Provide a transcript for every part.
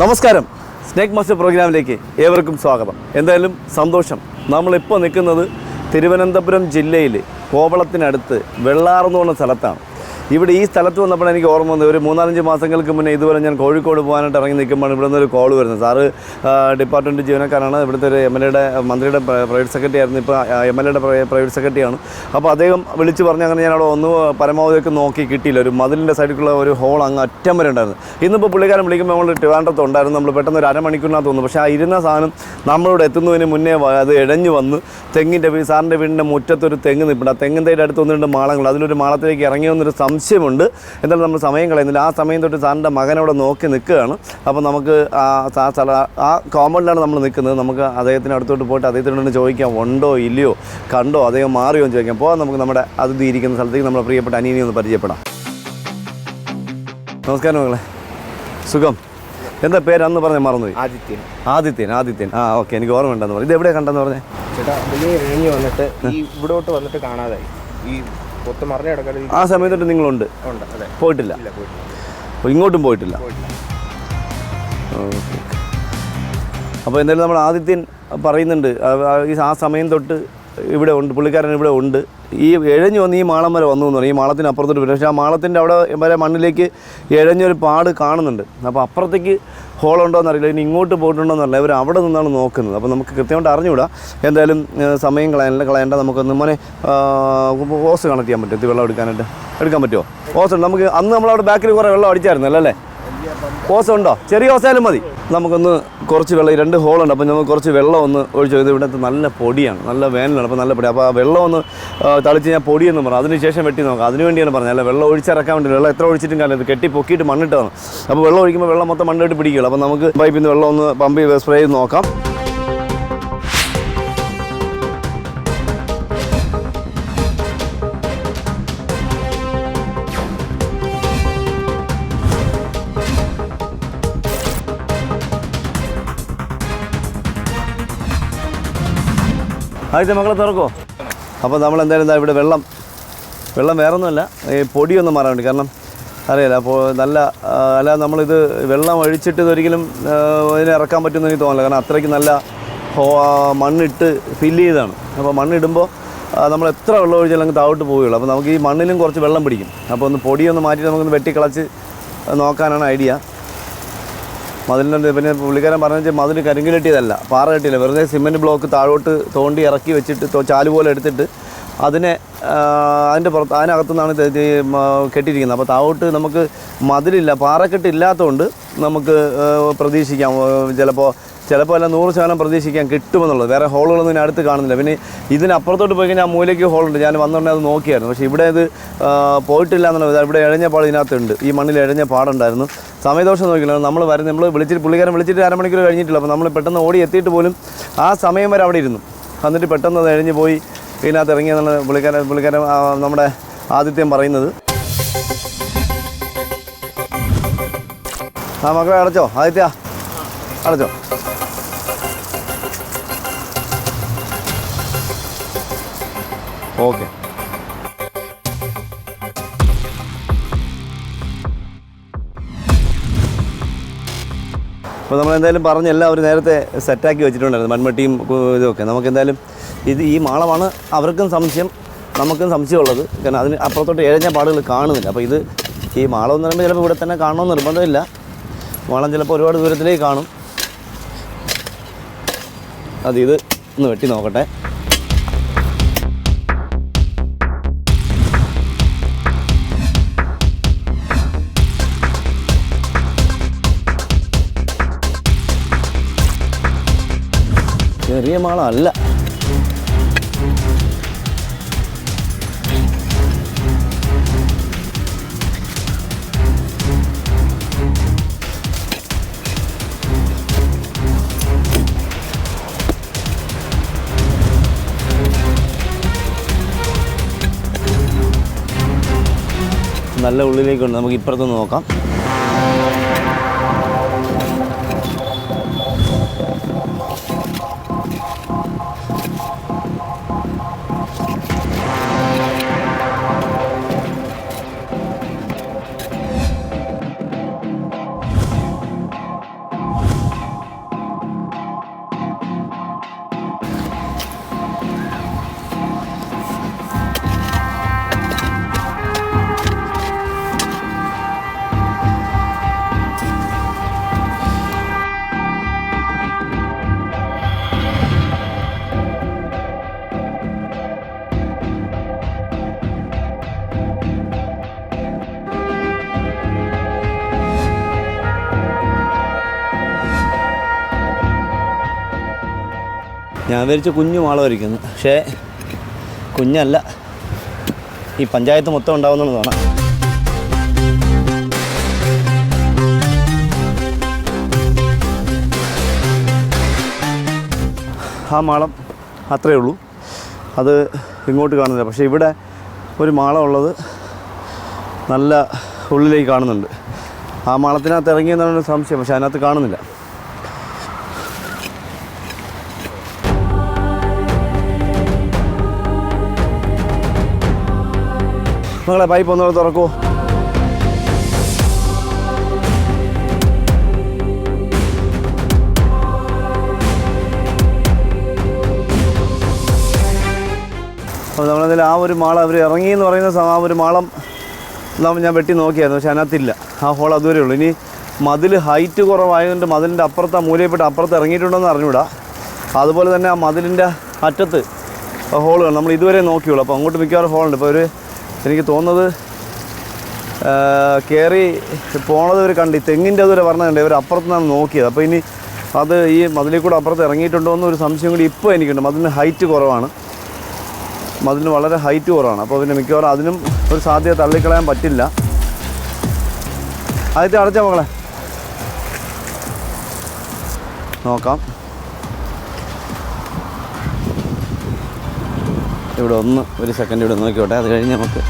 നമസ്കാരം. Snake master പ്രോഗ്രാമിലേക്ക് ഏവർക്കും സ്വാഗതം. എന്തായാലും സന്തോഷം. നമ്മളിപ്പോൾ നിൽക്കുന്നത് തിരുവനന്തപുരം ജില്ലയിൽ കോവളത്തിനടുത്ത് വെള്ളാർന്നു എന്ന സ്ഥലത്താണ്. ഇവിടെ ഈ സ്ഥലത്ത് വന്നപ്പോൾ എനിക്ക് ഓർമ്മ വന്നത് ഒരു മൂന്നാലഞ്ച് മാസങ്ങൾക്ക് മുന്നേ ഇതുപോലെ ഞാൻ കോഴിക്കോട് പോകാനായിട്ട് ഇറങ്ങി നിൽക്കുമ്പോൾ ഇവിടെ നിന്നൊരു കോൾ വരുന്നത്. സാറ് ഡിപ്പാർട്ട്മെന്റ് ജീവനക്കാരാണ്. ഇവിടുത്തെ ഒരു എം എൽ എയുടെ മന്ത്രിയുടെ പ്രൈവറ്റ് സെക്രട്ടറി ആയിരുന്നു. ഇപ്പോൾ എം എൽ എയുടെ പ്രൈവറ്റ് സെക്രട്ടറിയാണ് അപ്പോൾ അദ്ദേഹം വിളിച്ച് പറഞ്ഞ് അങ്ങനെ ഞാൻ അവിടെ ഒന്ന് പരമാവധിയൊക്കെ നോക്കി കിട്ടിയില്ല. ഒരു മതിലിന്റെ സൈഡിലുള്ള ഒരു ഹോൾ അങ്ങ് അറ്റം വരെ ഉണ്ടായിരുന്നു. ഇന്നിപ്പോൾ പുള്ളിക്കാരൻ വിളിക്കുമ്പോൾ നമ്മൾ ട്രിവാൻഡ്രത്ത് ഉണ്ടായിരുന്നു. നമ്മൾ പെട്ടെന്ന് ഒരു അരമണിക്കൂറിനകത്ത് വന്നു. പക്ഷേ ആ ഇരുന്ന സാധനം നമ്മളിവിടെ എത്തുന്നതിന് മുന്നേ അത് ഇഴഞ്ഞു വന്ന് തെങ്ങിന്റെ സാറിന്റെ വീടിന്റെ മുറ്റത്തൊരു തെങ്ങ് നിൽപ്പുണ്ട് ആ തെങ്ങിന്റെ അടുത്ത് ഒന്ന് രണ്ട് മാളങ്ങൾ. അതിലൊരു മാളത്തിലേക്ക് ഇറങ്ങി വന്നൊരു സംശയമുണ്ട്. എന്തായാലും നമ്മൾ സമയം കളയുന്നില്ല. ആ സമയം തൊട്ട് സാറിന്റെ മകനവിടെ നോക്കി നിൽക്കുകയാണ്. അപ്പോൾ നമുക്ക് ആ സ്ഥല ആ കോമ്പൗണ്ടിലാണ് നമ്മൾ നിൽക്കുന്നത്. നമുക്ക് അദ്ദേഹത്തിന് അടുത്തോട്ട് പോയിട്ട് അദ്ദേഹത്തിനോട് ചോദിക്കാം ഉണ്ടോ ഇല്ലയോ? കണ്ടോ അദ്ദേഹം മാറിയോ? എന്ന് ചോദിക്കാം. പോകാം നമുക്ക് നമ്മുടെ അതിഥി ഇരിക്കുന്ന സ്ഥലത്തേക്ക് നമ്മുടെ പ്രിയപ്പെട്ട അനിയനെ ഒന്ന് പരിചയപ്പെടാം. നമസ്കാരം മകളെ സുഖം? എന്താ പേര്? അന്ന് പറഞ്ഞ മറന്നുപോയി. ആദിത്യൻ. ആദിത്യൻ ആദിത്യൻ. ആ ഓക്കെ. എനിക്ക് ഓർമ്മ ഉണ്ടെന്ന് പറഞ്ഞു. ഇത് എവിടെ കണ്ടെന്ന് പറഞ്ഞേ? ചേട്ടാ ഇറങ്ങി വന്നിട്ട് ഈ ഇവിടോട്ട് വന്നിട്ട് കാണാതായി. ഈ ആ സമയത്തോട്ട് നിങ്ങളുണ്ട്. പോയിട്ടില്ല. ഇങ്ങോട്ടും പോയിട്ടില്ല. അപ്പോൾ എന്തായാലും നമ്മൾ ആദിത്യൻ പറയുന്നുണ്ട് ആ- സമയം തൊട്ട് ഇവിടെ ഉണ്ട് പുള്ളിക്കാരൻ ഇവിടെ ഉണ്ട്. ഈ എഴഞ്ഞു വന്ന് ഈ മാളം വരെ വന്നു എന്ന് പറയും. ഈ മാളത്തിന് അപ്പുറത്തോട്ട് പക്ഷേ ആ മാളത്തിന്റെ അവിടെ വരെ മണ്ണിലേക്ക് എഴഞ്ഞൊരു പാട് കാണുന്നുണ്ട്. അപ്പോൾ അപ്പുറത്തേക്ക് ഹോളുണ്ടോ എന്നറിയില്ല ഇനി ഇങ്ങോട്ട് പോയിട്ടുണ്ടോ എന്നറിയില്ല അവർ അവിടെ നിന്നാണ് നോക്കുന്നത്. അപ്പോൾ നമുക്ക് കൃത്യമായിട്ട് അറിഞ്ഞുകൂടാ. എന്തായാലും സമയം കളയാനില്ല കളയേണ്ട. നമുക്കൊന്ന് മോനെ ഹോസ് കണക്ട് ചെയ്യാൻ പറ്റും വെള്ളം എടുക്കാനായിട്ട്. എടുക്കാൻ പറ്റുമോ? ഹോസ് നമുക്ക് അന്ന് നമ്മളവിടെ ബാക്കിൽ കുറേ വെള്ളം അടിച്ചായിരുന്നല്ലോ അല്ലേ? ഓസം ഉണ്ടോ ചെറിയ ഓസയാലും മതി. നമുക്കൊന്ന് കുറച്ച് വെള്ളം രണ്ട് ഹോളുണ്ട് അപ്പോൾ നമുക്ക് കുറച്ച് വെള്ളം ഒന്ന് ഒഴിച്ചു ഇത് ഇവിടുത്തെ നല്ല പൊടിയാണ് നല്ല വേനലാണ് അപ്പോൾ നല്ല പൊടി അപ്പോൾ ആ വെള്ളം ഒന്ന് തളിച്ച് ഞാൻ പൊടിയെന്ന് പറഞ്ഞു. അതിനുശേഷം വെട്ടി നോക്കാം. അതിന് വേണ്ടിയാണ് പറഞ്ഞത്. അല്ല വെള്ളം ഒഴിച്ചിറക്കാൻ വേണ്ടി വെള്ളം എത്ര ഒഴിച്ചിട്ടും ഇത് കെട്ടി പൊക്കിയിട്ട് മണ്ണിട്ടാണ് അപ്പോൾ വെള്ളം ഒഴിക്കുമ്പോൾ വെള്ളം മൊത്തം മണ്ണിട്ട് പിടിക്കുകയുള്ളൂ അപ്പോൾ നമുക്ക് പൈപ്പിൽ നിന്ന് വെള്ളം ഒന്ന് പമ്പ് സ്പ്രേ ചെയ്ത് നോക്കാം. ആദ്യത്തെ മക്കളെ തുറക്കോ അപ്പോൾ നമ്മൾ എന്തായാലും എന്താ ഇവിടെ വെള്ളം വെള്ളം വേറൊന്നുമല്ല ഈ പൊടിയൊന്നും മാറാൻ വേണ്ടി. കാരണം അറിയില്ല അപ്പോൾ നല്ല അല്ല നമ്മളിത് വെള്ളം ഒഴിച്ചിട്ട് ഇതൊരിക്കലും ഇതിനെ ഇറക്കാൻ പറ്റുമെന്ന് എനിക്ക് തോന്നില്ല കാരണം അത്രയ്ക്ക് നല്ല മണ്ണിട്ട് ഫില്ല് ചെയ്താണ്. അപ്പോൾ മണ്ണിടുമ്പോൾ നമ്മൾ എത്ര വെള്ളം ഒഴിച്ചാലും അങ്ങ് താഴോട്ട് പോവുകയുള്ളൂ. അപ്പോൾ നമുക്ക് ഈ മണ്ണിലും കുറച്ച് വെള്ളം പിടിക്കും. അപ്പോൾ ഒന്ന് പൊടിയൊന്ന് മാറ്റി നമുക്കൊന്ന് വെട്ടിക്കളച്ച് നോക്കാനാണ് ഐഡിയ. മതിലിന്റെ പിന്നെ പുള്ളിക്കാരൻ പറഞ്ഞ മതിൽ കരിങ്കൽ കെട്ടിയതല്ല പാറ കെട്ടിയില്ല. വെറുതെ സിമെന്റ് ബ്ലോക്ക് താഴോട്ട് തോണ്ടി ഇറക്കി വെച്ചിട്ട് ചാൽ പോലെ എടുത്തിട്ട് അതിനെ അതിന്റെ പുറത്ത് അതിനകത്തു നിന്നാണ് ഇത് ഇത് മ- കെട്ടിയിരിക്കുന്നത്. അപ്പോൾ താഴോട്ട് നമുക്ക് മതിലില്ല പാറക്കെട്ടില്ലാത്തതുകൊണ്ട് നമുക്ക് പ്രതീക്ഷിക്കാം. ചിലപ്പോൾ ചിലപ്പോൾ അല്ല നൂറ് ശതമാനം പ്രതീക്ഷിക്കാൻ കിട്ടുമെന്നുള്ളത്. വേറെ ഹോളുകളൊന്നും ഞാൻ അടുത്ത് കാണുന്നില്ല. പിന്നെ ഇതിനപ്പുറത്തോട്ട് പോയി കഴിഞ്ഞാൽ ആ മൂലയ്ക്ക് ഹോളുണ്ട് ഞാൻ വന്നുകൊണ്ടേ അത് നോക്കിയായിരുന്നു. പക്ഷേ ഇവിടെ ഇത് പോയിട്ടില്ല എന്നുള്ളത് ഇവിടെ ഇഴഞ്ഞ പാട് ഇതിനകത്തുണ്ട്. ഈ മണ്ണിൽ ഇഴഞ്ഞ പാടുണ്ടായിരുന്നു. സമയദോഷം നോക്കില്ല. നമ്മൾ വരുന്നത് നമ്മൾ വിളിച്ചിട്ട് പുള്ളിക്കാരൻ വിളിച്ചിട്ട് അരമണിക്കൂർ കഴിഞ്ഞിട്ടില്ല. അപ്പോൾ നമ്മൾ പെട്ടെന്ന് ഓടി എത്തിയിട്ട് പോലും ആ സമയം വരെ അവിടെ ഇരുന്നു. എന്നിട്ട് പെട്ടെന്ന് അത് എഴിഞ്ഞ് പോയി ഇതിനകത്ത് ഇറങ്ങിയെന്നാണ് പുള്ളിക്കാരൻ പുള്ളിക്കാരൻ നമ്മുടെ ആദിത്യം പറയുന്നത്. ആ മക്കളെ അടച്ചോ? ആദിത്യ അടച്ചോ? ഓക്കെ. അപ്പോൾ നമ്മൾ എന്തായാലും പറഞ്ഞ് എല്ലാവരും നേരത്തെ സെറ്റാക്കി വെച്ചിട്ടുണ്ടായിരുന്നു. മൺമട്ടിയും ഇതൊക്കെ. നമുക്ക് എന്തായാലും ഇത് ഈ മാളമാണ് അവർക്കും സംശയം നമുക്കും സംശയമുള്ളത്. കാരണം അതിന് അപ്പുറത്തോട്ട് ഏഴഞ്ഞ പാടുകൾ കാണുന്നില്ല. അപ്പോൾ ഇത് ഈ മാളം എന്ന് പറയുമ്പോൾ ചിലപ്പോൾ ഇവിടെ തന്നെ കാണണമെന്ന് നിർബന്ധമില്ല. മാളം ചിലപ്പോൾ ഒരുപാട് ദൂരത്തിലേക്ക് കാണും. അത് ഇത് ഒന്ന് വെട്ടി നോക്കട്ടെ. ചെറിയ മാളമല്ല നല്ല ഉള്ളിലേക്കുണ്ട്. നമുക്ക് ഇപ്പുറത്ത് നോക്കാം. ഞാൻ വിചാരിച്ച കുഞ്ഞു മാളമായിരിക്കുന്നു പക്ഷേ കുഞ്ഞല്ല. ഈ പഞ്ചായത്ത് മൊത്തം ഉണ്ടാവുന്നതാണ് ആ മാളം അത്രയേ ഉള്ളൂ. അത് ഇങ്ങോട്ട് കാണുന്നില്ല. പക്ഷേ ഇവിടെ ഒരു മാളം ഉള്ളത് നല്ല ഉള്ളിലേക്ക് കാണുന്നുണ്ട്. ആ മാളത്തിനകത്ത് ഇറങ്ങിയെന്നാണ് സംശയം. പക്ഷേ അതിനകത്ത് കാണുന്നില്ല. നിങ്ങളെ പൈപ്പ് ഒന്നുകൂടെ തുറക്കൂ. അപ്പോൾ നമ്മളതിൽ ആ ഒരു മാളം അവർ ഇറങ്ങി എന്ന് പറയുന്ന ആ ഒരു മാളം ഞാൻ വെട്ടി നോക്കിയായിരുന്നു പക്ഷെ അതിനകത്തില്ല. ആ ഹോൾ അതുവരെ ഉള്ളൂ. ഇനി മതിൽ ഹൈറ്റ് കുറവായതുകൊണ്ട് മതിലിന്റെ അപ്പുറത്ത് ആ മൂലയിൽപ്പെട്ട് അപ്പുറത്ത് ഇറങ്ങിയിട്ടുണ്ടോയെന്ന് അറിഞ്ഞൂടാ അതുപോലെ തന്നെ ആ മതിലിന്റെ അറ്റത്ത് ഹോളുകൾ നമ്മൾ ഇതുവരെ നോക്കിയുള്ളൂ. അപ്പോൾ അങ്ങോട്ട് മിക്കവാറും ഹോളുണ്ട് ഇപ്പോൾ ഒരു എനിക്ക് തോന്നുന്നത് കയറി പോണത് ഇവർ കണ്ട് ഈ തെങ്ങിന്റെ അതുവരെ പറഞ്ഞതുണ്ട് ഇവർ അപ്പുറത്ത് നിന്നാണ് നോക്കിയത്. അപ്പോൾ ഇനി അത് ഈ മതിലിൽ കൂടെ അപ്പുറത്ത് ഇറങ്ങിയിട്ടുണ്ടോ എന്നൊരു സംശയം കൂടി ഇപ്പോൾ എനിക്കുണ്ട്. മതിലിന് ഹൈറ്റ് കുറവാണ്. മതിലിന് വളരെ ഹൈറ്റ് കുറവാണ്. അപ്പോൾ പിന്നെ മിക്കവാറും അതിനും ഒരു സാധ്യത തള്ളിക്കളയാൻ പറ്റില്ല. ആദ്യത്തെ അടച്ച മകളെ നോക്കാം. ഇവിടെ ഒന്ന് ഒരു സെക്കൻഡ് ഇവിടെ നോക്കിക്കോട്ടെ. അത് കഴിഞ്ഞ് നമുക്ക്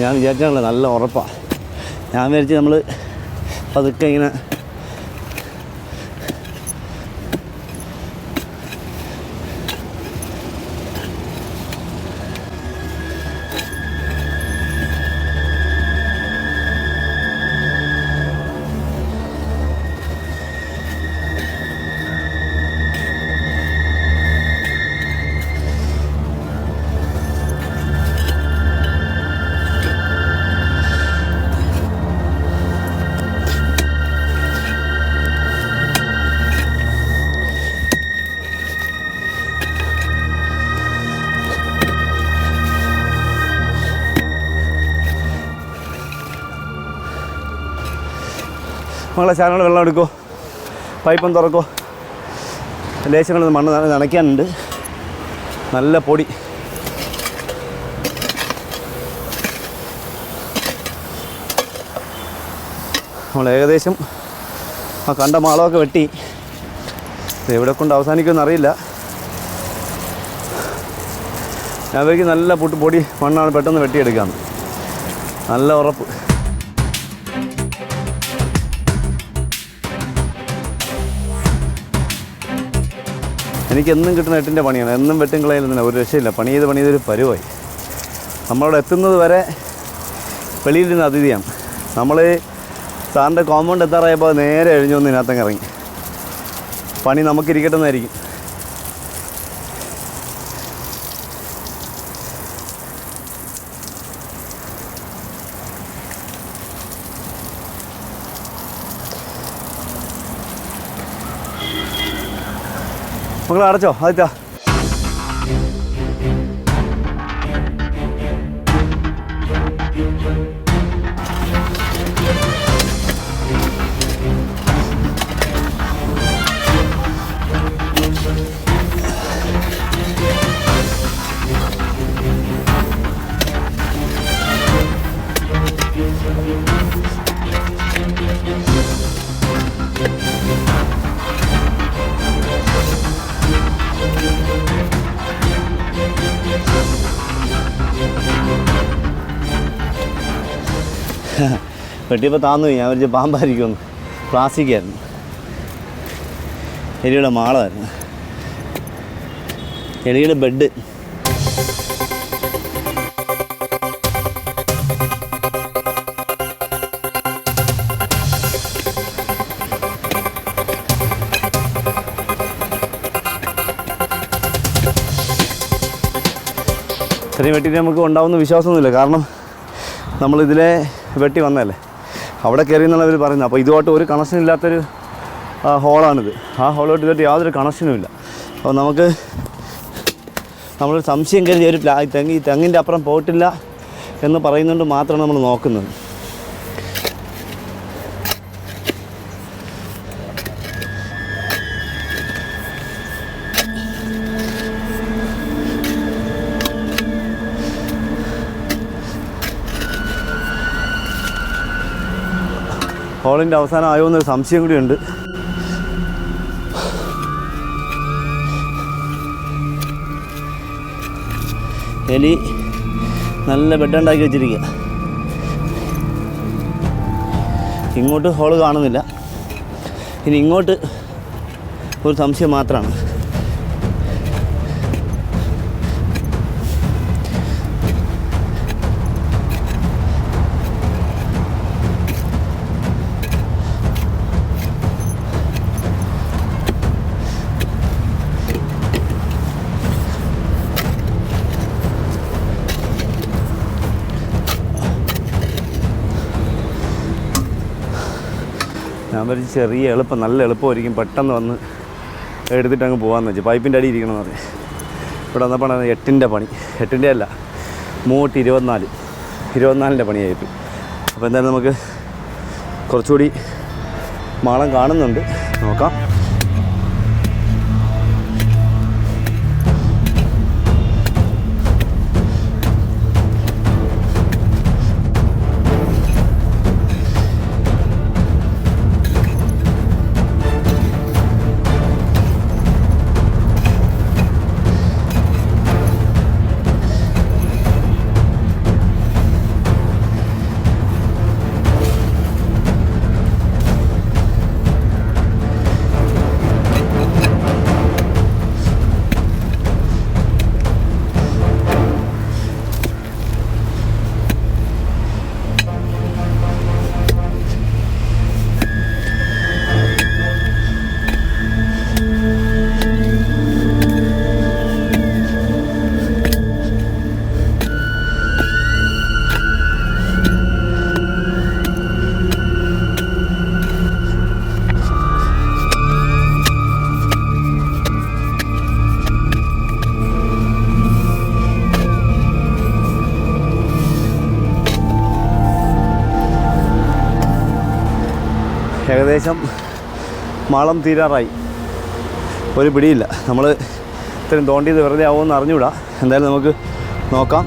ഞാൻ വിചാരിച്ചാണല്ലോ നല്ല ഉറപ്പാണ് ഞാൻ വിചാരിച്ച് നമ്മൾ പതുക്കെ ഇങ്ങനെ മകളെ ചാനൽ വെള്ളം എടുക്കോ പൈപ്പം തുറക്കോ ലേശങ്ങൾ മണ്ണ് നന- നനയ്ക്കാനുണ്ട്. നല്ല പൊടി. നമ്മൾ ഏകദേശം ആ കണ്ട മാളമൊക്കെ വെട്ടി. എവിടെ കൊണ്ട് അവസാനിക്കുമെന്ന് അറിയില്ല. ഞാൻ നല്ല പൊട്ടി പൊടി മണ്ണാണ് പെട്ടെന്ന് വെട്ടിയെടുക്കാമെന്ന് നല്ല ഉറപ്പ്. എനിക്ക് എന്നും കിട്ടുന്ന എട്ടിന്റെ പണിയാണ്. എന്നും വെട്ടും കളയുന്നില്ല ഒരു രക്ഷയില്ല. പണി ചെയ്ത് പണി ചെയ്തൊരു പരുവായി. നമ്മളവിടെ എത്തുന്നത് വരെ വെളിയിലിരുന്ന അതിഥിയാണ്. നമ്മൾ സാറിന്റെ കോമ്പൗണ്ട് എത്താറായപ്പോൾ നേരെ എഴിഞ്ഞു വന്ന് ഇതിനകത്തങ്ങ് ഇറങ്ങി. പണി നമുക്കിരിക്കട്ടെ മക്കളെ അടച്ചോ ആദ്യത്താ വെട്ടിയപ്പോൾ താന്നു ഞാൻ ഒരു പാമ്പായിരിക്കുമെന്ന്. പ്ലാസ്റ്റിക് ആയിരുന്നു. എലിയുടെ മാളമായിരുന്നു എലിയുടെ ബെഡ് ഇത്രയും വെട്ടിയിട്ട് നമുക്ക് ഉണ്ടാവുന്ന വിശ്വാസമൊന്നുമില്ല. കാരണം നമ്മളിതിലെ വെട്ടി വന്നതല്ലേ? അവിടെ കയറി എന്നുള്ളവർ പറയുന്നത്. അപ്പോൾ ഇതുമായിട്ട് ഒരു കണക്ഷൻ ഇല്ലാത്തൊരു ഹോളാണിത് ആ ഹോളോട്ട് ഇതായിട്ട് യാതൊരു കണക്ഷനും ഇല്ല. അപ്പോൾ നമുക്ക് നമ്മളൊരു സംശയം കരുതി ഒരു പ്ലാ തെങ്ങ് ഈ തെങ്ങിന്റെ അപ്പുറം പോയിട്ടില്ല എന്ന് പറയുന്നുകൊണ്ട് മാത്രമാണ് നമ്മൾ നോക്കുന്നത്. ഹോളിന്റെ അവസാനം ആയോ എന്നൊരു സംശയം കൂടിയുണ്ട് എലി നല്ല ബെഡ് ഉണ്ടാക്കി വെച്ചിരിക്കുക ഇങ്ങോട്ട് ഹോൾ കാണുന്നില്ല. ഇനി ഇങ്ങോട്ട് ഒരു സംശയം മാത്രമാണ്. ഞാൻ വരച്ച് ചെറിയ എളുപ്പം നല്ല എളുപ്പമായിരിക്കും പെട്ടെന്ന് വന്ന് എടുത്തിട്ട് അങ്ങ് പോകാമെന്ന് വെച്ചു. പൈപ്പിന്റെ അടി ഇരിക്കണമെന്ന് പറഞ്ഞു. ഇവിടെ വന്നപ്പോൾ എട്ടിന്റെ പണി. എട്ടിന്റെ അല്ല മൂട്ട് ഇരുപത്തിനാല്. ഇരുപത്തിനാലിന്റെ പണിയായിപ്പോയി. അപ്പോൾ എന്തായാലും നമുക്ക് കുറച്ചുകൂടി മാളം കാണുന്നുണ്ട്. നോക്കാം. മാളം തീരാറായി. ഒരു പിടിയില്ല. നമ്മൾ ഇത്രയും തോണ്ടിയത് വെറുതെ ആവുമെന്ന് അറിഞ്ഞൂടാ എന്തായാലും നമുക്ക് നോക്കാം.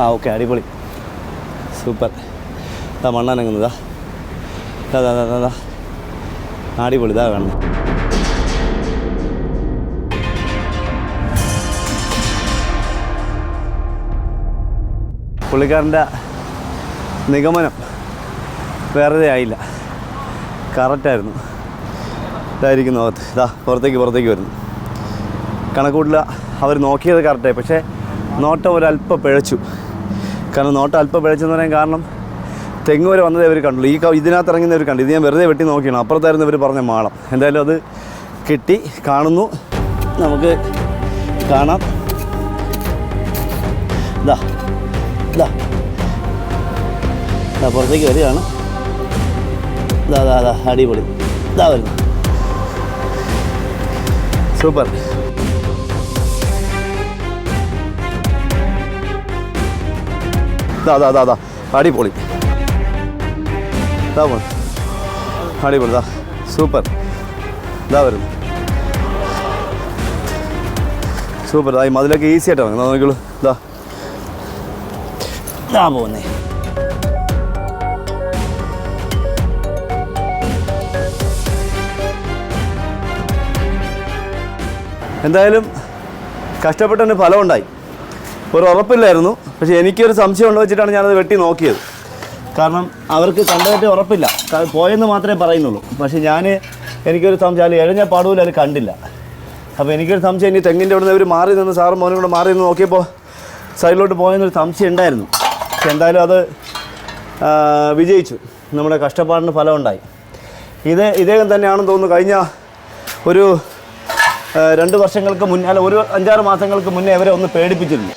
ആ ഓക്കെ അടിപൊളി. സൂപ്പർ. ഇതാ മണ്ണനങ്ങുന്നതാ അതാ അതാ അതാ അടിപൊളി ഇതാ വേണം പുള്ളിക്കാരന്റെ നിഗമനം വേറെ ആയില്ല. കറക്റ്റായിരുന്നു ഇതായിരിക്കുന്നു അകത്ത്. ഇതാ പുറത്തേക്ക് പുറത്തേക്ക് വരുന്നു. കണക്കൂട്ടിൽ അവർ നോക്കിയത് കറക്റ്റായി പക്ഷേ നോട്ടം ഒരല്പം പിഴച്ചു. കാരണം നോട്ടം അല്പം പിഴച്ചെന്ന് പറയാൻ കാരണം തെങ്ങ് വരെ വന്നതേ അവർ കണ്ടുള്ളൂ. ഈ ഇതിനകത്ത് ഇറങ്ങുന്നവർ കണ്ടു. ഇത് ഞാൻ വെറുതെ വെട്ടി നോക്കിയാണ്. അപ്പുറത്തായിരുന്നു ഇവർ പറഞ്ഞ മാളം. എന്തായാലും അത് കിട്ടി കാണുന്നു. നമുക്ക് കാണാം. ഇതാ ഇതാ ഇതാ പുറത്തേക്ക് വരികയാണ്. ഇതാ ഇതാ ഇതാ അടിപൊളി. ഇതാ വരുന്നു. സൂപ്പർ. ഇതാ അതാ അതാ അതാ അടിപൊളി. ഇതാ അടിപൊളി സൂപ്പർ. ഇതാ വരുന്നു. സൂപ്പർ. ഈ മതിലൊക്കെ ഈസി ആയിട്ട് ഇറങ്ങും നോക്കിക്കോളൂ. ഇതാ ഇതാ പോകുന്നേ എന്തായാലും കഷ്ടപ്പെട്ടതിന് ഫലമുണ്ടായി ഒരു ഉറപ്പില്ലായിരുന്നു. പക്ഷേ എനിക്കൊരു സംശയം ഉണ്ടോ വെച്ചിട്ടാണ് ഞാനത് വെട്ടി നോക്കിയത്. കാരണം അവർക്ക് കണ്ടതായിട്ട് ഉറപ്പില്ല. പോയെന്ന് മാത്രമേ പറയുന്നുള്ളൂ. പക്ഷേ ഞാൻ എനിക്കൊരു സംശയം അതിൽ എഴഞ്ഞ പാടുപോലും അത് കണ്ടില്ല. അപ്പോൾ എനിക്കൊരു സംശയം ഇനി തെങ്ങിന്റെ അവിടെ നിന്ന് അവർ മാറി നിന്ന് സാറും മോനും കൂടെ മാറി നിന്ന് നോക്കിയപ്പോൾ സൈഡിലോട്ട് പോയെന്നൊരു സംശയം ഉണ്ടായിരുന്നു. പക്ഷെ എന്തായാലും അത് വിജയിച്ചു. നമ്മുടെ കഷ്ടപ്പാടിന് ഫലമുണ്ടായി. ഇതേ ഇദ്ദേഹം തന്നെയാണെന്ന് തോന്നുന്നു കഴിഞ്ഞ ഒരു രണ്ട് വർഷങ്ങൾക്ക് മുന്നേ അല്ല ഒരു അഞ്ചാറ് മാസങ്ങൾക്ക് മുന്നേ അവരെ ഒന്ന് പേടിപ്പിച്ചിരുന്നു.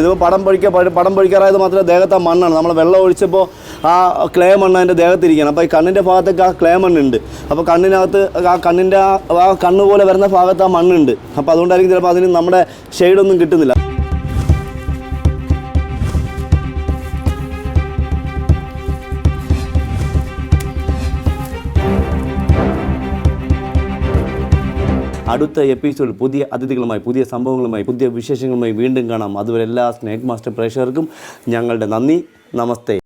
ഇതിപ്പോൾ പടം പൊഴിക്ക പഴ- പടം പൊഴിക്കാറായത് മാത്രമേ ദേഹത്ത് ആ മണ്ണാണ്. നമ്മൾ വെള്ളം ഒഴിച്ചപ്പോൾ ആ ക്ലേ മണ്ണ് അതിന്റെ ദേഹത്തിരിക്കണം അപ്പോൾ ഈ കണ്ണിന്റെ ഭാഗത്തൊക്കെ ആ ക്ലേ മണ്ണുണ്ട്. അപ്പോൾ കണ്ണിനകത്ത് ആ കണ്ണിന്റെ ആ ആ കണ്ണ് പോലെ വരുന്ന ഭാഗത്ത് ആ മണ്ണുണ്ട്. അപ്പോൾ അതുകൊണ്ടായിരിക്കും ചിലപ്പോൾ അതിന് നമ്മുടെ ഷെയ്ഡൊന്നും കിട്ടുന്നില്ല. അടുത്ത എപ്പിസോഡിൽ പുതിയ അതിഥികളുമായി പുതിയ സംഭവങ്ങളുമായി പുതിയ വിശേഷങ്ങളുമായി വീണ്ടും കാണാം. അതുവരെ എല്ലാ സ്നേക് മാസ്റ്റർ പ്രേക്ഷകർക്കും ഞങ്ങളുടെ നന്ദി. നമസ്തേ.